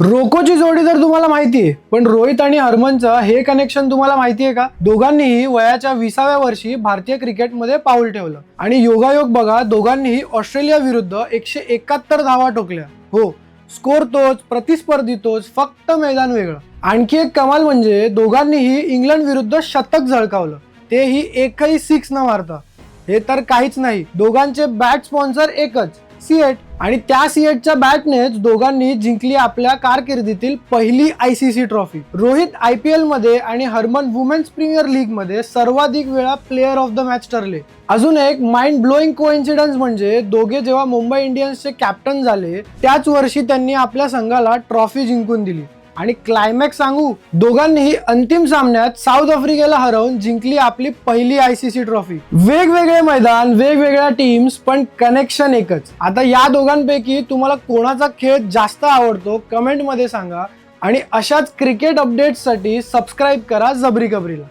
रोकोची जोडी तर तुम्हाला माहिती आहे पण रोहित आणि हरमनचं हे कनेक्शन तुम्हाला माहिती आहे का? दोघांनीही वयाच्या विसाव्या वर्षी भारतीय क्रिकेटमध्ये पाऊल ठेवलं. आणि योगायोग बघा दोघांनीही ऑस्ट्रेलिया विरुद्ध एकशे एकाहत्तर धावा ठोकल्या. हो स्कोर तोच प्रतिस्पर्धी तोच फक्त मैदान वेगळं. आणखी एक कमाल म्हणजे दोघांनीही इंग्लंड विरुद्ध शतक झळकावलं. तेही एकही सिक्स न मारता. हे तर काहीच नाही दोघांचे बॅट स्पॉन्सर एकच. सीएट आणि त्या सीएटच्या बॅटनेच दोघांनी जिंकली आपल्या कारकिर्दीतील पहिली I C C trophy Rohit I P मध्ये आणि हरमन वुमेन्स प्रीमियर लीगमध्ये सर्वाधिक वेळा प्लेअर ऑफ द मॅच ठरले. अजून एक माइंड ब्लोईंग कोइन्सिडन्स म्हणजे दोघे जेव्हा मुंबई इंडियन्सचे कॅप्टन झाले त्याच वर्षी त्यांनी आपल्या संघाला ट्रॉफी जिंकून दिली. आणि क्लायमॅक्स सांगू दोघांनीही अंतिम सामन्यात साऊथ आफ्रिकेला हरवून जिंकली आपली पहिली आय सी सी ट्रॉफी वेगवेगळे मैदान वेगवेगळ्या टीम्स पण कनेक्शन एकच. आता या दोघांपैकी तुम्हाला कोणाचा खेळ जास्त आवडतो कमेंटमध्ये सांगा. आणि अशाच क्रिकेट अपडेट्ससाठी सबस्क्राईब करा जबरी कबरीला.